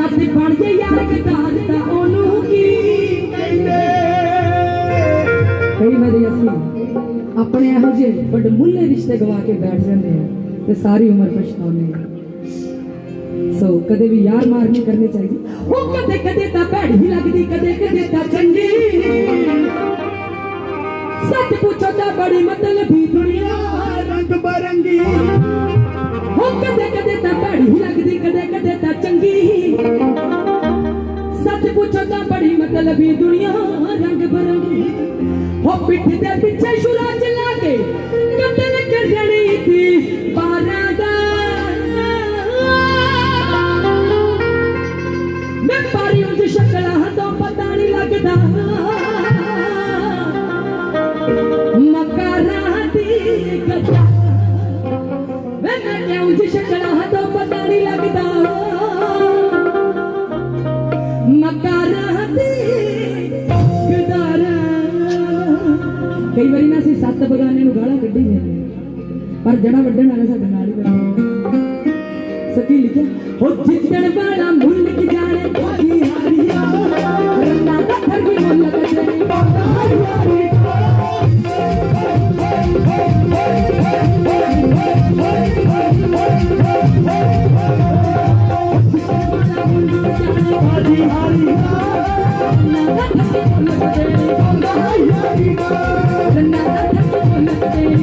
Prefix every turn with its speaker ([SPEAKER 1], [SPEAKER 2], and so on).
[SPEAKER 1] ਜੱਟ ਬਣ ਜੇ ਯਾਰ ਗਦਾਰ ਤਾਂ ਉਹਨੂੰ ਕੀ ਕਹਿੰਦੇ? ਕਈ ਵਾਰੀ ਅਸੀਂ ਆਪਣੇ ਇਹੋ ਜਿਹੇ ਵੱਡਮੁੱਲੇ ਰਿਸ਼ਤੇ ਗਵਾ ਕੇ ਬੈਠ ਜਾਂਦੇ ਆ ਤੇ ਸਾਰੀ ਉਮਰ ਪਛਤਾਉਂਦੇ ਆ ਸੋ ਕਦੇ ਵੀ ਯਾਰ ਮਾਰ ਨਹੀਂ ਕਰਨੀ ਚਾਹੀਦੀ। ਉਹ ਕਦੇ ਕਦੇ ਤਾਂ ਭੈੜੀ ਲੱਗਦੀ, ਕਦੇ ਕਦੇ ਤਾਂ ਚੰਗੀ। ਸੱਚ ਪੁੱਛੋ ਤਾਂ ਬੜੀ ਮਤਲਬੀ ਦੁਨੀਆ ਸੱਚ ਪੁੱਛੋ ਤਾਂ ਬੜੀ ਮਤਲਬੀ ਦੁਨੀਆ ਰੰਗ ਬਰੰਗੀ ਹੋ ਪਿੱਠ ਦੇ ਪਿੱਛੇ ਸ਼ੁਰਾ ਚਲਾ ਕੇ ਕਤਲ ਕਰਣੀ ਦੀ ਬਾਰਾਂ ਦਾ ਮੈਂ ਪਾਰੀ ਉਹ ਸ਼ਕਲਾਂ ਤੋਂ ਪਤਾ ਨਹੀਂ ਲੱਗਦਾ ਮਕਰਾਂ ਦੀ ਗੱਦਾ ਵੇ ਮੈਂ ਕਿਉਂ ਜੀ ਸ਼ਕਲਾਂ ਤੋਂ ਪਤਾ ਕਈ ਵਾਰੀ ਨਾ ਅਸੀਂ ਸੱਤ ਬਗਾਨੇ ਨੂੰ ਗਾਲਾਂ ਕੱਢੀ ਜਾਂਦੇ ਪਰ ਜਿਹੜਾ ਵੱਢਣ ਵਾਲਾ ਸਾਡੇ ਨਾਲ ਹੀ ਬੈਠਾ ਲਿਖਿਆ ਹੋ ਜਿੱਦਣ ਵਾਲਾ